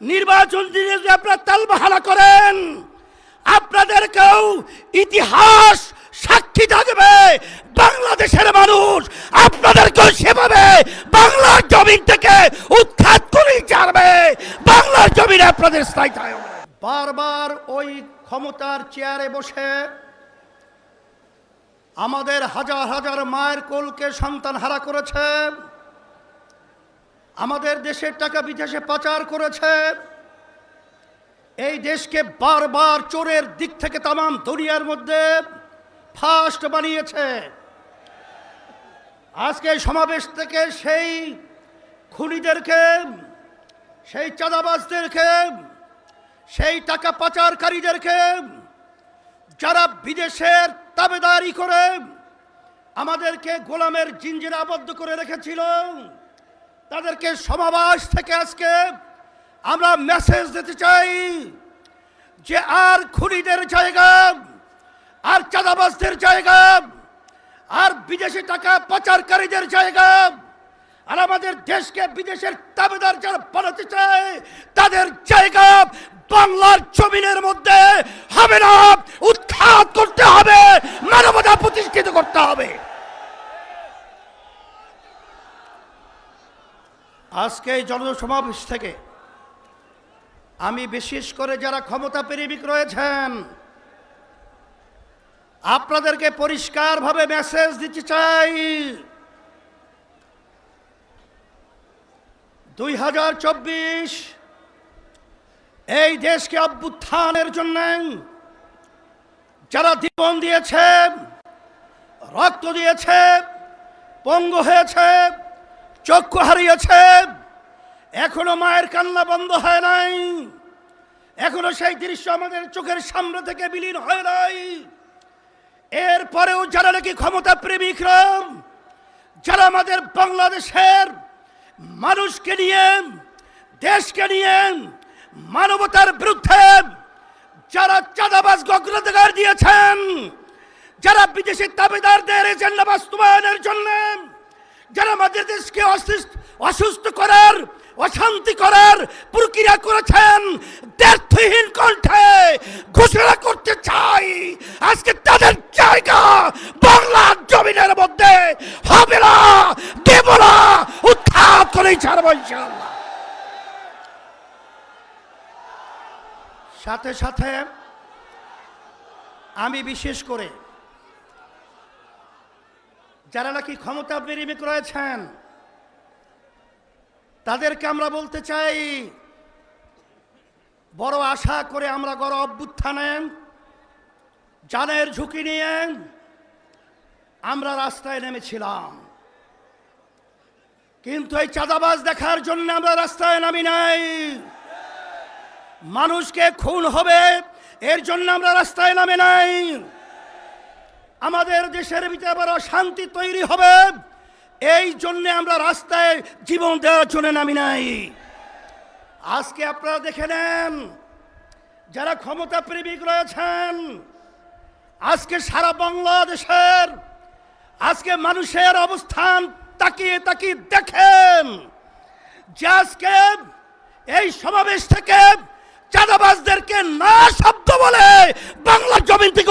নির্বাচন দিনে যদি আপনারা তালবাহানা করেন আপনাদেরকেও ইতিহাস সাক্ষী থাকবে বাংলাদেশের মানুষ আপনাদেরকেও সেভাবে বাংলার জমিন থেকে উৎখাত করে ছাড়বে, বাংলার জমিনে আপনাদের স্থায়ী বারবার ওই ক্ষমতার চেয়ারে বসে আমাদের হাজার হাজার মায়ের কোলকে সন্তান হারা করেছে। আমাদের দেশের টাকা বিদেশে পাচার করেছে। এই দেশকে বারবার চোরের দিক থেকে তামাম দুনিয়ার মধ্যে ফাস্ট বানিয়েছে। আজকে সমাবেশ থেকে সেই খুনিদেরকে, সেই চাঁদাবাজদেরকে, সেই টাকা পাচারকারীদেরকে যারা বিদেশের তাবেদারি করে আমাদেরকে গোলামের জিঞ্জিরে আবদ্ধ করে রেখেছিল তাদেরকে সমাবেশ থেকে আজকে আমরা মেসেজ দিতে চাই যে আর খুনিদের জায়গা, আর চাঁদাবাজদের জায়গা, আর বিদেশি টাকা পাচারকারীদের জায়গা, আর আমাদের দেশকে বিদেশের তাবেদার যারা বানাতে চায়, তাদের জায়গা বাংলার জমিনের মধ্যে হবে না উৎখাত করতে হবে মানবতা প্রতিষ্ঠিত করতে হবে আজকে এই জনসমাবেশ থেকে আমি বিশেষ করে যারা ক্ষমতা প্রেমিক রয়েছেন, আপনাদেরকে পরিষ্কারভাবে মেসেজ দিতে চাই। দুই হাজার চব্বিশ, এই দেশকে অভ্যুত্থানের জন্য যারা জীবন দিয়েছে, রক্ত দিয়েছে, পঙ্গু হয়েছে চক্ষু হারিয়েছে। এখনও মায়ের কান্না বন্ধ হয় নাই। এখনও সেই দৃশ্য আমাদের চোখের সামনে থেকে বিলীন হয় নাই। এরপরেও যারা নাকি ক্ষমতা প্রেমিকরা যারা আমাদের বাংলাদেশের মানুষকে নিয়ে, দেশকে নিয়ে মানবতার বিরুদ্ধে যারা চাঁদাবাজ অগ্রাধিকার দিয়েছেন, যারা বিদেশি দাবিদারদের এজেন্ডা বাস্তবায়নের জন্য যারা আমাদের দেশকে অসুস্থ করার, অশান্তি করার প্রক্রিয়া করেছেন, দ্ব্যর্থহীন কণ্ঠে ঘোষণা করতে চাই। আজকে তাদের জায়গা বাংলার জমিনের মধ্যে হবে না, দেব না উৎখাত করেই ছাড়বো ইনশাআল্লাহ। সাথে সাথে আমি বিশেষ করে যারা নাকি ক্ষমতা প্রেমিক রয়েছেন তাদেরকে আমরা বলতে চাই, বড় আশা করে আমরা গড় অভ্যুত্থানে জানের ঝুঁকি নিয়ে আমরা রাস্তায় নেমেছিলাম। কিন্তু এই চাঁদাবাজ দেখার জন্য আমরা রাস্তায় নামি নাই। মানুষকে খুন হবে, এর জন্য আমরা রাস্তায় নামে নাই। আমাদের দেশের ভিতরে আবার শান্তি তৈরি হবে। এই জন্য আমরা রাস্তায় জীবন দেওয়ার জন্য নামি নাই। আজকে আপনারা দেখে নেন, যারা ক্ষমতা প্রেমিক রয়েছেন, আজকে সারা বাংলাদেশের, আজকে মানুষের অবস্থান তাকিয়ে তাকিয়ে দেখেন যে আজকে এই সমাবেশ থেকে চাঁদাবাজদেরকে না শব্দ বলে বাংলার জমিন থেকে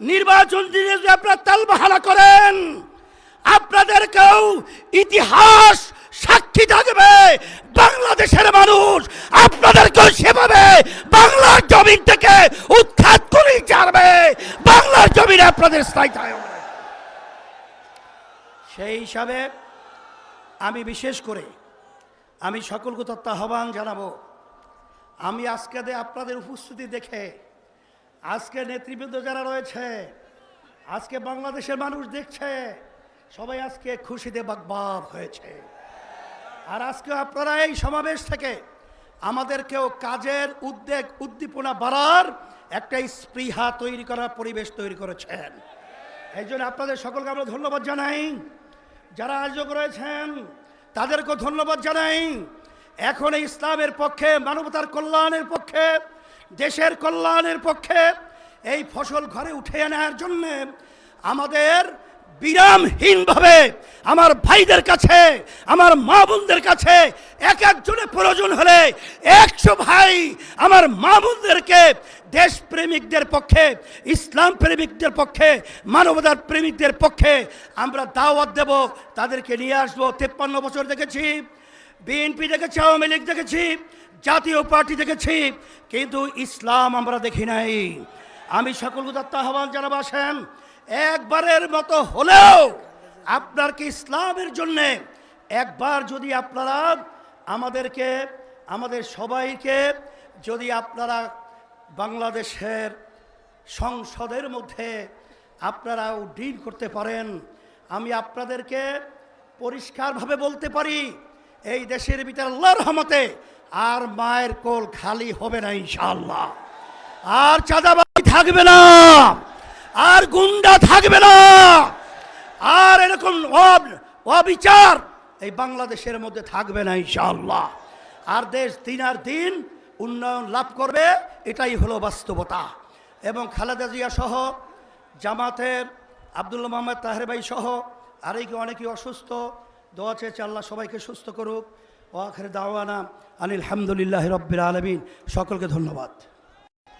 নির্বাচন দিনে যদি আপনারা তালবাহানা করেন আপনাদেরকেও ইতিহাস সাক্ষী থাকবে, বাংলাদেশের মানুষ আপনাদেরকেও সেভাবে বাংলার জমিন থেকে উৎখাত করে ছাড়বে। বাংলার জমিনে আপনাদের স্থায়ী থাকবে। সেই হিসাবে আমি বিশেষ করে আমি সকলকে তত্ত্ব আহ্বান জানাব, আমি আজকে আপনাদের উপস্থিতি দেখে আজকে নেতৃবৃন্দ যারা রয়েছে, আজকে বাংলাদেশের মানুষ দেখছে, সবাই আজকে খুশিতে বাগবাগ হয়েছে। আর আজকে আপনারা এই সমাবেশ থেকে আমাদেরকেও কাজের উদ্বেগ, উদ্দীপনা বাড়ার একটা স্পৃহা তৈরি করার পরিবেশ তৈরি করেছেন। এই জন্য আপনাদের সকলকে আমরা ধন্যবাদ জানাই। যারা আয়োজক রয়েছেন, তাদেরকেও ধন্যবাদ জানাই। এখন এই ইসলামের পক্ষে, মানবতার কল্যাণের পক্ষে দেশের কল্যাণের পক্ষে এই ফসল ঘরে উঠে আনার জন্যে আমাদের বিরামহীনভাবে আমার ভাইদের কাছে, আমার মা বোনদের কাছে এক একজনের প্রয়োজন হলে একশো ভাই আমার মা বোনদেরকে দেশপ্রেমিকদের পক্ষে, ইসলাম প্রেমিকদের পক্ষে, মানবতার প্রেমিকদের পক্ষে আমরা দাওয়াত দেব, তাদেরকে নিয়ে আসব। তেপ্পান্ন বছর দেখেছি। বিএনপি দেখেছি, আওয়ামী লীগ দেখেছি, জাতীয় পার্টি দেখেছি, কিন্তু ইসলাম আমরা দেখি নাই। আমি সকল উদাত্ত আহ্বান জানাব, আসেন, একবারের মতো হলেও আপনার কি ইসলামের জন্যে একবার যদি আপনারা আমাদেরকে, আমাদের সবাইকে যদি আপনারা বাংলাদেশের সংসদের মধ্যে আপনারা ডিল করতে পারেন, আমি আপনাদেরকে পরিষ্কারভাবে বলতে পারি এই দেশের ভিতরে আল্লাহর রহমতে আর মায়ের কোল খালি হবে না ইনশাআল্লাহ। আর চাঁদাবাজি থাকবে না, আর গুন্ডা থাকবে না, আর এরকম অব- অবিচার এই বাংলাদেশের মধ্যে থাকবে না ইনশাআল্লাহ। আর দেশ দিন আর দিন উন্নয়ন লাভ করবে, এটাই হলো বাস্তবতা। এবং খালেদা জিয়া সহ, জামাতের আব্দুল্লাহ মোহাম্মদ তাহের ভাই সহ আরেকে অনেকেই অসুস্থ দোয়া চেয়েছে আল্লাহ সবাইকে সুস্থ করুক। ও আখের দাওয়ানা আনিল হামদুলিল্লাহ রব্বির আলমিন। সকলকে ধন্যবাদ।